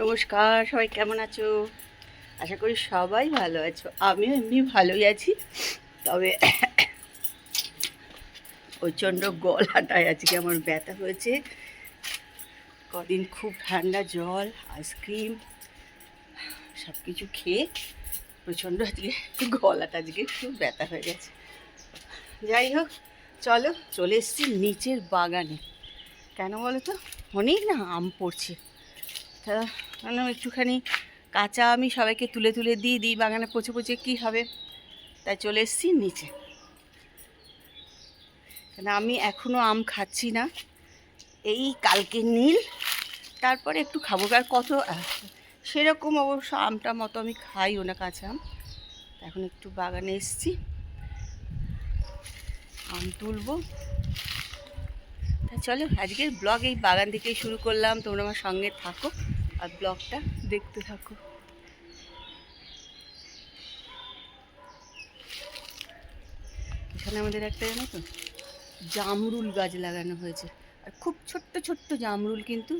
নমস্কার, সবাই কেমন আছো? আশা করি সবাই ভালো আছো। আমিও এমনি ভালোই আছি, তবে প্রচণ্ড গলাটায় আজকে আমার ব্যথা হয়েছে। কদিন খুব ঠান্ডা জল, আইসক্রিম সব কিছু খেয়ে প্রচণ্ড আজকে গলাটা আজকে একটু ব্যথা হয়ে গেছে। যাই হোক, চলো চলে এসেছি নিচের বাগানে। কেন বলো তো অনেক না আম পড়ছে। ভাবলাম একটুখানি কাঁচা আমি সবাইকে তুলে তুলে দিই দিই, বাগানে পচে পচে কী হবে? তাই চলে এসেছি নিচে। কেন আমি এখনও আম খাচ্ছি না। এই কালকে নীল, তারপরে একটু খাব। আর কত, সেরকম অবশ্য আমটা মতো আমি খাইও না কাঁচা আম। এখন একটু বাগানে এসেছি। আম তুলবো। চলো, আজকের ব্লগ এই বাগান থেকেই শুরু করলাম। তোমরা আমার সঙ্গে থাকো। আর ব্লগটা দেখতে থাকো। এখানে আমাদের একটা জানো তো, জামরুল গাছ লাগানো হয়েছে। আর খুব ছোট্ট ছোট্ট জামরুল কিন্তু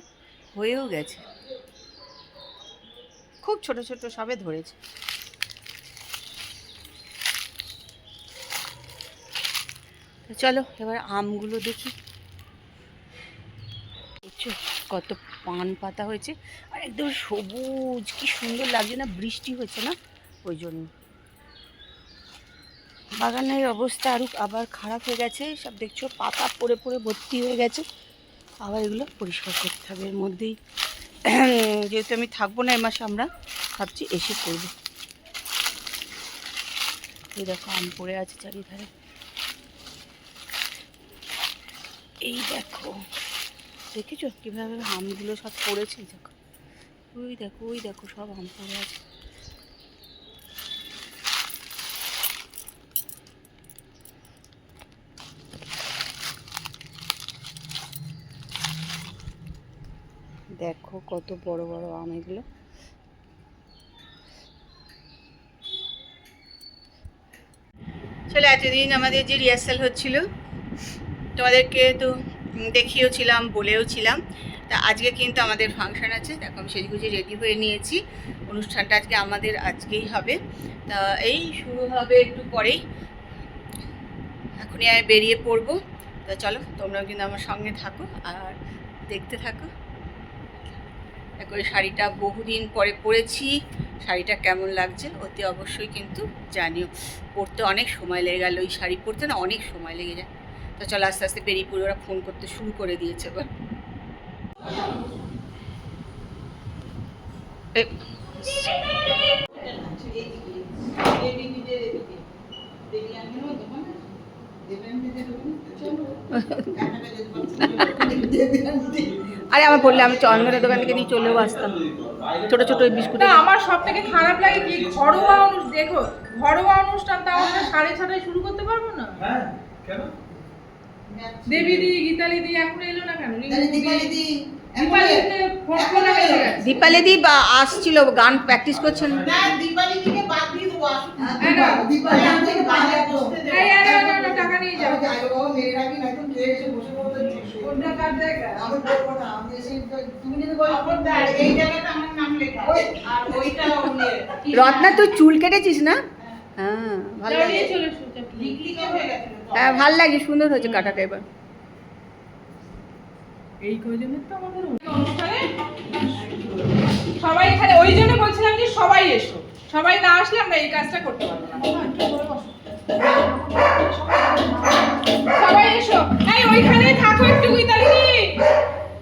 হয়েও গেছে। খুব ছোট ছোট সবে ধরেছে। চলো, এবার আমগুলো দেখি। কত পান পাতা হয়েছে। আর একদম সবুজ, কি সুন্দর লাগছে না, বৃষ্টি হয়েছে না? ওই জন্য। বাগানের অবস্থা আরও আবার খারাপ হয়ে গেছে। সব দেখছ, পাতা পড়ে পড়ে ভর্তি হয়ে গেছে। আবার এগুলো পরিষ্কার করতে হবে। এর মধ্যেই যেহেতু আমি থাকব না এ মাসে, আমরা ভাবছি এসে করব। এই দেখো, আম পড়ে আছে চারিধারে। এই দেখো। দেখেছ কীভাবে আমগুলো সব পড়েছে? দেখো। ওই দেখো ওই দেখো সব আম পড়ে আছে। দেখো কত বড় বড় আম এগুলো। চলে এতদিন আমাদের যে রিহার্সাল হচ্ছিল, তোমাদেরকে তো দেখিয়েওছিলাম, বলেওছিলাম। তা আজকে কিন্তু আমাদের ফাংশন আছে। দেখো, আমি সেজগুজি রেডি হয়ে নিয়েছি। অনুষ্ঠানটা আজকে আমাদের আজকেই হবে। তা এই শুরু হবে একটু পরেই। এখনই আমি বেরিয়ে পড়ব। তা চলো, তোমরাও কিন্তু আমার সঙ্গে থাকো আর দেখতে থাকো। দেখো, এই শাড়িটা বহুদিন পরে পরেছি। শাড়িটা কেমন লাগছে অতি অবশ্যই কিন্তু জানিও। পরতে অনেক সময় লেগে গেল ওই শাড়ি পরতে না অনেক সময় লেগে যায়। তো চলো আস্তে আস্তে বেরিয়ে পড়ে ওরা ফোন করতে শুরু করে দিয়েছে এবার। আরে আমার বললে আমি চন্দনের দোকান থেকে নিয়ে চলেও আসতাম। ছোট ছোট বিস্কুট না আমার সব থেকে খারাপ লাগে কি ঘরোয়া অনুষ্ঠান দেখো ঘরোয়া অনুষ্ঠান তাও আমরা সাড়ে ছটায় শুরু করতে পারব না? হ্যাঁ কেন? দেবী দি গীতালি দি এখন এলো না কেন? দীপালি দি হয়ে দীপালি দি বা আসছিল গান প্র্যাকটিস করছেন হ্যাঁ, ওদের রত্না তুই চুল কেটেছিস না? হ্যাঁ। ভালো লাগে দাঁড়িয়ে চলে এসো, চাপ নেই। লিখলিখে হয়ে, ভালো লাগে, সুন্দর হয়েছে কাটাটা এবার। সবাই এখানে, ওই জন্য বলছিলাম যে সবাই এসো। সবাই না আসলে আমরা এই কাজটা করতে পারব না। সবাই এসো। এই ওইখানে থাকো একটু গীতালি দি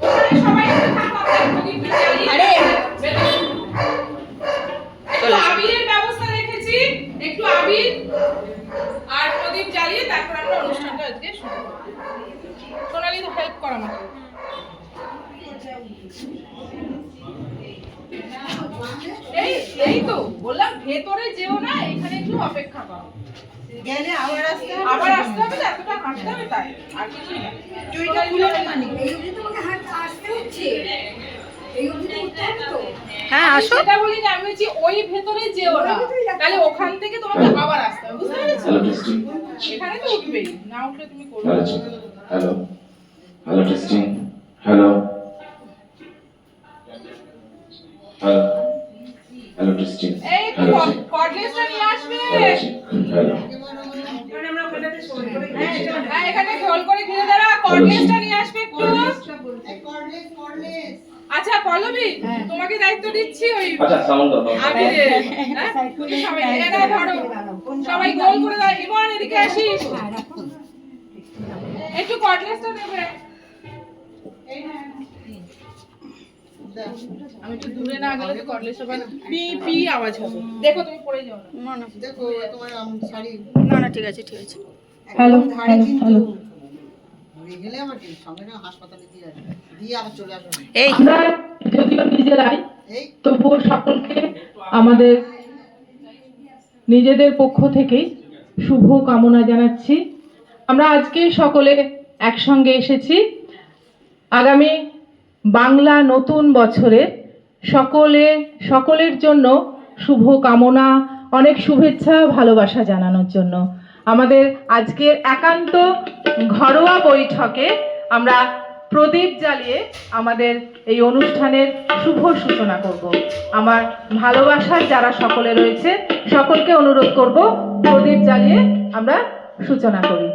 ওখানে সবাই একটু থাকো আমরা একটু গীত জ্বালিয়ে আরে! একটু আবিরের ব্যবস্থা রেখেছি একটু আবির আর প্রদীপ জ্বালিয়ে তারপর আমরা অনুষ্ঠানটা আজকে শুরু করব সোনালি তো হেল্প করা আমাকে এই এই তো বললাম ভেতরে যেও না এখানে একটু অপেক্ষা করো। গেলে আবার আসতে হবে। আবার আসতে হবে তো এতটা হাঁটতে হবে তাই আর কিছুই না। খুলে মানি এই অবধি তোমাকে হাঁটতে আসতে হচ্ছে? এই অবধি উঠতে হবে তো? হ্যাঁ আসো। বলি না আমি বলছি ওই ভেতরে যেও না। তাহলে ওখান থেকে তোমাকে আবার আসতে হবে বুঝতে পেরেছ? এখানে তো উঠবেই না উঠলে তুমি করবে hello hello hello testing hello hello hello Christine এই একটু হ্যালো কর্ডলেসটা নিয়ে আসবে। হ্যাঁ এখানে খোল করে ঘিরে দাঁড়া কর্ডলেসটা নিয়ে আসবে একটু। কর্ডলেস কর্ডলেস আচ্ছা পল্লবী তোমাকে দায়িত্ব দিচ্ছি ওই আচ্ছা সাউন্ড দাও আবিরে হ্যাঁ? তুমি সবাই এরা ধরো। সবাই গোল করে দাও। ইমন এদিকে আসিস। একটু কর্ডলেসটা দেবে আমি একটু দূরে না গেলে তো হবে পি পি আওয়াজ হবে। দেখো তুমি পড়ে যাও। না না। না দেখো তোমার আম- শাড়ি। না না ঠিক আছে ঠিক আছে। হ্যালো আমার যদিও নিজেরাই তবুও সকলকে আমাদের নিজেদের পক্ষ থেকে শুভ কামনা জানাচ্ছি। আমরা আজকে সকলে একসঙ্গে এসেছি। আগামী বাংলা নতুন বছরে সকলে, সকলের জন্য শুভ কামনা, অনেক শুভেচ্ছা, ভালোবাসা জানানোর জন্য। আমাদের আজকের একান্ত ঘরোয়া বৈঠকে আমরা প্রদীপ জ্বালিয়ে আমাদের এই অনুষ্ঠানের শুভ সূচনা করব। আমার ভালোবাসার যারা সকলে রয়েছে, সকলকে অনুরোধ করব, প্রদীপ জ্বালিয়ে আমরা সূচনা করি।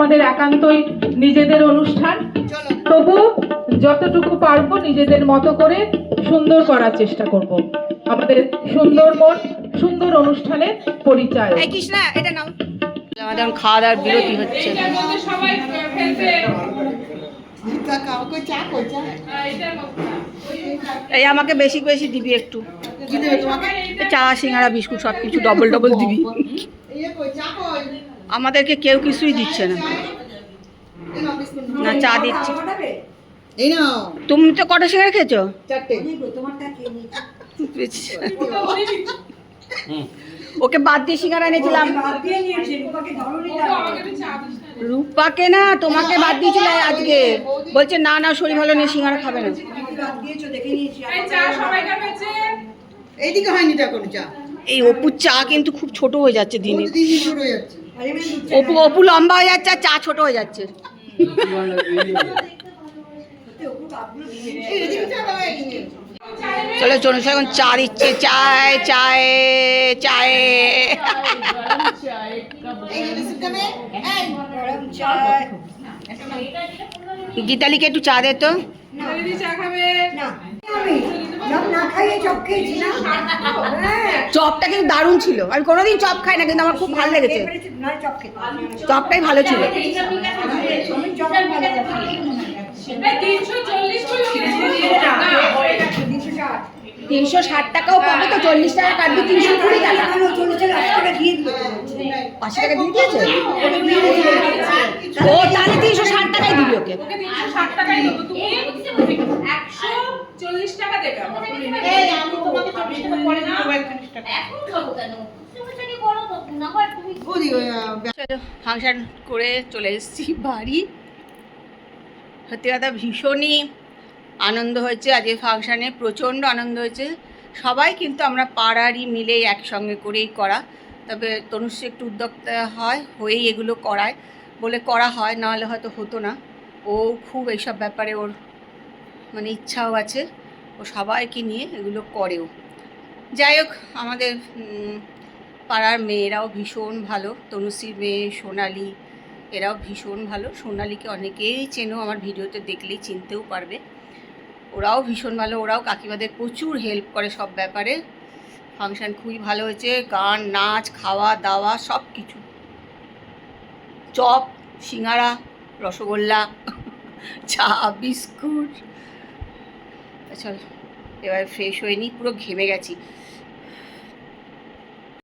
আমাদের একান্তই নিজেদের অনুষ্ঠান। তবু যতটুকু পারব নিজেদের মতো করে সুন্দর করার চেষ্টা করব। আমাদের সুন্দর মন সুন্দর অনুষ্ঠানের পরিচয়। এই কৃষ্ণা এটা নাও। আমাদের খাওয়া দাওয়ার বিরতি হচ্ছে। সবাই এই আমাকে বেশি বেশি দিবি একটু। কি দেবে তোমাকে এই চা সিঙ্গারা বিস্কুট সব কিছু ডবল ডবল দিবি আমাদেরকে কেউ কিছুই দিচ্ছে না। না চা দিচ্ছে। তুমি তো কটা সিঙ্গারা খেয়েছো? চারটে। ওকে বাদ দিয়ে সিঙ্গারা এনেছিলাম। রূপাকে না তোমাকে বাদ দিয়েছিল আজকে। বলছে না না শরীর ভালো নেই সিঙ্গারা খাবে না। এই অপুর চা কিন্তু খুব ছোট হয়ে যাচ্ছে দিনে। দিন দিন ছোট হয়ে যাচ্ছে। অপু অপু লম্বা হয়ে যাচ্ছে আর চা ছোট হয়ে যাচ্ছে। চলো চলো এখন চা দিচ্ছে। চায় চায় চায়। গীতালিকে একটু চা দে তো। চা খাবে। চপটা কিন্তু দারুণ ছিল। আমি কোনোদিন চপ খাই না কিন্তু আমার খুব ভালো লেগেছে। চপটাই ভালো ছিল। হয়ে। তিনশো ষাট টাকাও পাবে তো চল্লিশ টাকা কাটবে তিনশো কুড়ি টাকা। পাঁচশো টাকা দিয়ে দিয়েছে? ও তাহলে তিনশো ষাট টাকাই দিবি ওকে ওকে তিনশো ষাট টাকাই দেবো তুমি একশো চল্লিশ টাকা এই আমি তোমাকে পরে ফাংশন করে চলে এসেছি বাড়ি। সত্যি কথা ভীষণই আনন্দ হয়েছে। আজকে ফাংশানে প্রচণ্ড আনন্দ হয়েছে। সবাই কিন্তু আমরা পাড়ারই মিলে একসঙ্গে করেই করা। তবে তনুশ্রী একটু উদ্যোক্তা হয় হয়েই এগুলো করায়। বলে করা হয় নাহলে হয়তো হতো না। ও খুব এইসব ব্যাপারে ওর মানে ইচ্ছাও আছে। ও সবাইকে নিয়ে এগুলো করেও। যাই হোক, আমাদের পাড়ার মেয়েরাও ভীষণ ভালো। তনুশ্রীর মেয়ে সোনালি, এরাও ভীষণ ভালো। সোনালিকে অনেকেই চেনো, আমার ভিডিওতে দেখলেই চিনতেও পারবে। ওরাও ভীষণ ভালো, ওরাও কাকিমাদের প্রচুর হেল্প করে সব ব্যাপারে। ফাংশন খুবই ভালো হয়েছে, গান, নাচ, খাওয়া, দাওয়া সব কিছু চপ, সিঙ্গারা, রসগোল্লা, চা, বিস্কুট। চল। এবার ফ্রেশ হয়ে নিই পুরো ঘেমে গেছি।